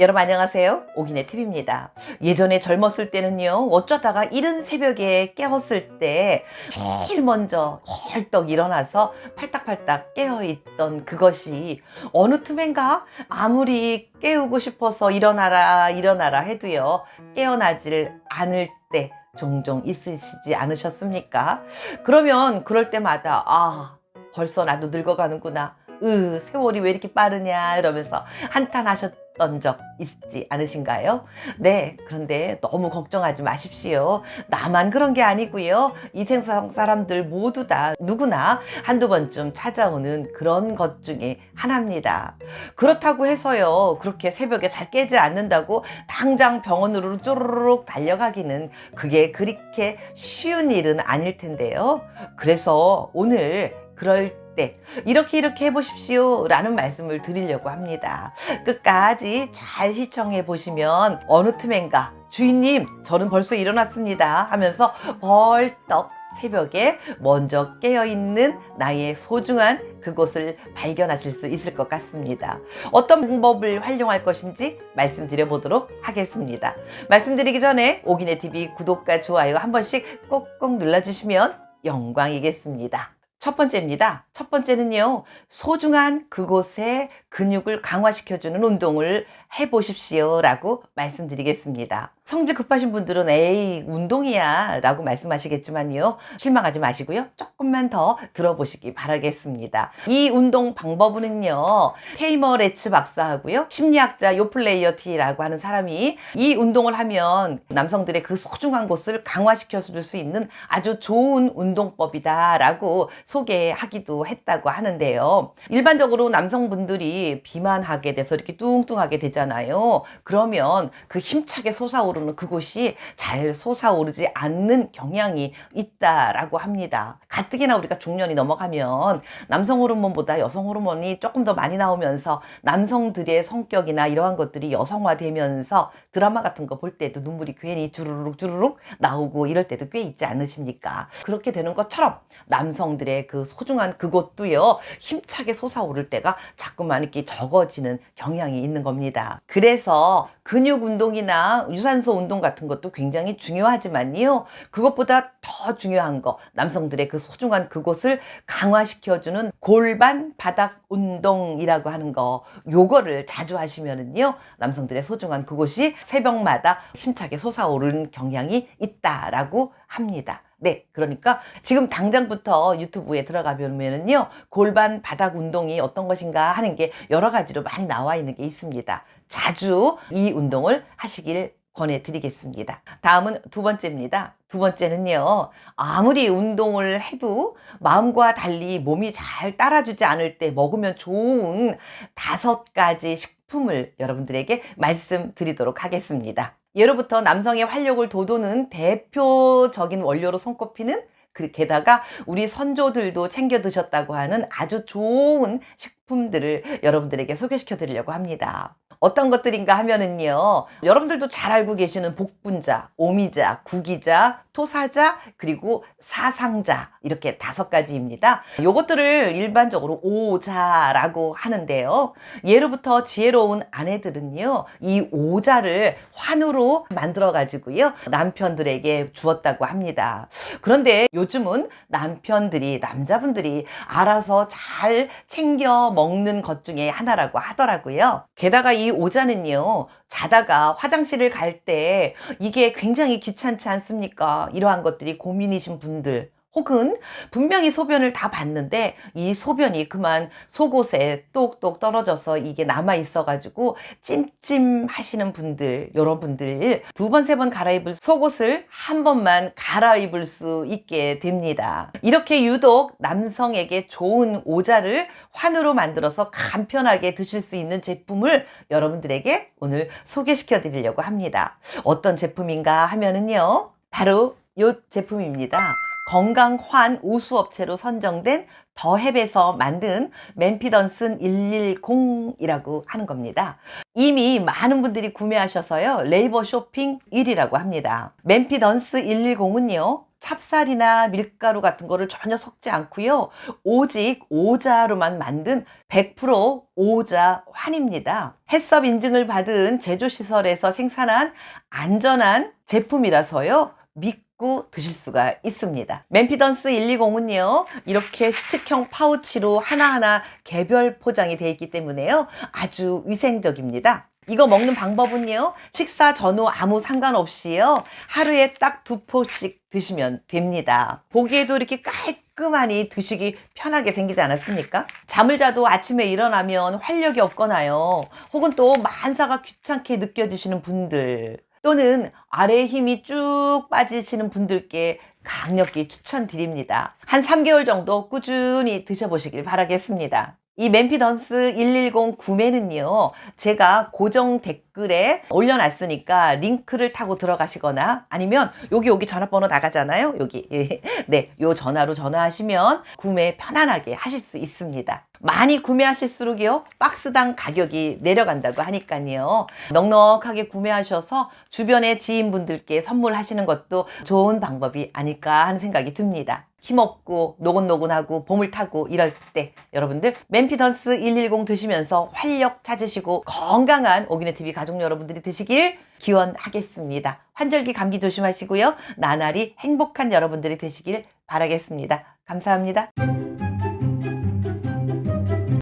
여러분 안녕하세요. 오기네 TV입니다. 예전에 젊었을 때는요, 어쩌다가 이른 새벽에 깨웠을 때 제일 먼저 헐떡 일어나서 팔딱팔딱 깨어있던 그것이 어느 틈엔가 아무리 깨우고 싶어서 일어나라, 일어나라 해도요, 깨어나지를 않을 때 종종 있으시지 않으셨습니까? 그러면 그럴 때마다, 아, 벌써 나도 늙어가는구나. 으, 세월이 왜 이렇게 빠르냐, 이러면서 한탄하셨 던 적 있지 않으신가요? 네, 그런데 너무 걱정하지 마십시오. 나만 그런 게 아니고요. 이 세상 사람들 모두 다 누구나 한두 번쯤 찾아오는 그런 것 중에 하나입니다. 그렇다고 해서요, 그렇게 새벽에 잘 깨지 않는다고 당장 병원으로 쪼르륵 달려가기는 그게 그렇게 쉬운 일은 아닐 텐데요. 그래서 오늘 그럴 때 이렇게 이렇게 해보십시오 라는 말씀을 드리려고 합니다. 끝까지 잘 시청해 보시면 어느 틈엔가 주인님 저는 벌써 일어났습니다 하면서 벌떡 새벽에 먼저 깨어있는 나의 소중한 그곳을 발견하실 수 있을 것 같습니다. 어떤 방법을 활용할 것인지 말씀드려 보도록 하겠습니다. 말씀드리기 전에 오기네 TV 구독과 좋아요 한 번씩 꼭꼭 눌러주시면 영광이겠습니다. 첫 번째입니다. 첫 번째는요, 소중한 그곳의 근육을 강화시켜주는 운동을 해보십시오. 라고 말씀드리겠습니다. 성질 급하신 분들은 에이, 운동이야. 라고 말씀하시겠지만요, 실망하지 마시고요. 조금만 더 들어보시기 바라겠습니다. 이 운동 방법은요, 테이머 레츠 박사하고요, 심리학자 요플레이어 T라고 하는 사람이 이 운동을 하면 남성들의 그 소중한 곳을 강화시켜 줄 수 있는 아주 좋은 운동법이다. 라고 소개하기도 했다고 하는데요. 일반적으로 남성분들이 비만하게 돼서 이렇게 뚱뚱하게 되잖아요. 그러면 그 힘차게 솟아오르는 그곳이 잘 솟아오르지 않는 경향이 있다라고 합니다. 가뜩이나 우리가 중년이 넘어가면 남성 호르몬보다 여성 호르몬이 조금 더 많이 나오면서 남성들의 성격이나 이러한 것들이 여성화되면서 드라마 같은 거 볼 때도 눈물이 괜히 주르륵 주르륵 나오고 이럴 때도 꽤 있지 않으십니까? 그렇게 되는 것처럼 남성들의 그 소중한 그곳도요 힘차게 솟아오를 때가 자꾸만 이렇게 적어지는 경향이 있는 겁니다. 그래서 근육 운동이나 유산소 운동 같은 것도 굉장히 중요하지만요. 그것보다 더 중요한 거 남성들의 그 소중한 그곳을 강화시켜주는 골반 바닥 운동이라고 하는 거 요거를 자주 하시면은요 남성들의 소중한 그곳이 새벽마다 힘차게 솟아오르는 경향이 있다라고 합니다. 네, 그러니까 지금 당장부터 유튜브에 들어가 보면은요, 골반 바닥 운동이 어떤 것인가 하는 게 여러 가지로 많이 나와 있는 게 있습니다. 자주 이 운동을 하시길 권해드리겠습니다. 다음은 두 번째입니다. 두 번째는요, 아무리 운동을 해도 마음과 달리 몸이 잘 따라주지 않을 때 먹으면 좋은 다섯 가지 식품을 여러분들에게 말씀드리도록 하겠습니다. 예로부터 남성의 활력을 돋우는 대표적인 원료로 손꼽히는 그 게다가 우리 선조들도 챙겨 드셨다고 하는 아주 좋은 식품들을 여러분들에게 소개시켜 드리려고 합니다. 어떤 것들인가 하면은요, 여러분들도 잘 알고 계시는 복분자, 오미자, 구기자, 토사자, 그리고 사상자, 이렇게 다섯 가지입니다. 요것들을 일반적으로 오자라고 하는데요. 예로부터 지혜로운 아내들은요, 이 오자를 환으로 만들어 가지고요, 남편들에게 주었다고 합니다. 그런데 요즘은 남편들이, 남자분들이 알아서 잘 챙겨 먹는 것 중에 하나라고 하더라고요. 게다가 이 오자는요, 자다가 화장실을 갈 때 이게 굉장히 귀찮지 않습니까? 이러한 것들이 고민이신 분들, 혹은 분명히 소변을 다 봤는데 이 소변이 그만 속옷에 똑똑 떨어져서 이게 남아 있어 가지고 찜찜 하시는 분들, 여러분들 두 번, 세번 갈아입을 속옷을 한 번만 갈아입을 수 있게 됩니다. 이렇게 유독 남성에게 좋은 오자를 환으로 만들어서 간편하게 드실 수 있는 제품을 여러분들에게 오늘 소개시켜 드리려고 합니다. 어떤 제품인가 하면은요. 바로 이 제품입니다. 건강환 우수업체로 선정된 더헵에서 만든 맨피던슨 110이라고 하는 겁니다. 이미 많은 분들이 구매하셔서요. 레이버 쇼핑 1위라고 합니다. 맨피던스 110은요. 찹쌀이나 밀가루 같은 거를 전혀 섞지 않고요. 오직 오자로만 만든 100% 오자 환입니다. 해썹 인증을 받은 제조시설에서 생산한 안전한 제품이라서요. 믿 고 드실 수가 있습니다. 맨피던스 120은요, 이렇게 스틱형 파우치로 하나하나 개별 포장이 되어 있기 때문에요, 아주 위생적입니다. 이거 먹는 방법은요, 식사 전후 아무 상관없이요, 하루에 딱 두 포씩 드시면 됩니다. 보기에도 이렇게 깔끔하니 드시기 편하게 생기지 않았습니까? 잠을 자도 아침에 일어나면 활력이 없거나요, 혹은 또 만사가 귀찮게 느껴지시는 분들, 또는 아래에 힘이 쭉 빠지시는 분들께 강력히 추천드립니다. 한 3개월 정도 꾸준히 드셔보시길 바라겠습니다. 이 맨피던스 110 구매는요, 제가 고정 댓글에 올려놨으니까 링크를 타고 들어가시거나 아니면 여기 여기 전화번호 나가잖아요. 여기. 예. 네, 요 전화로 전화하시면 구매 편안하게 하실 수 있습니다. 많이 구매하실수록요, 박스당 가격이 내려간다고 하니까요. 넉넉하게 구매하셔서 주변의 지인분들께 선물하시는 것도 좋은 방법이 아닐까 하는 생각이 듭니다. 힘없고 노곤노곤하고 봄을 타고 이럴 때 여러분들 맨피던스 110 드시면서 활력 찾으시고 건강한 오기네 TV 가족 여러분들이 드시길 기원하겠습니다. 환절기 감기 조심하시고요. 나날이 행복한 여러분들이 되시길 바라겠습니다. 감사합니다.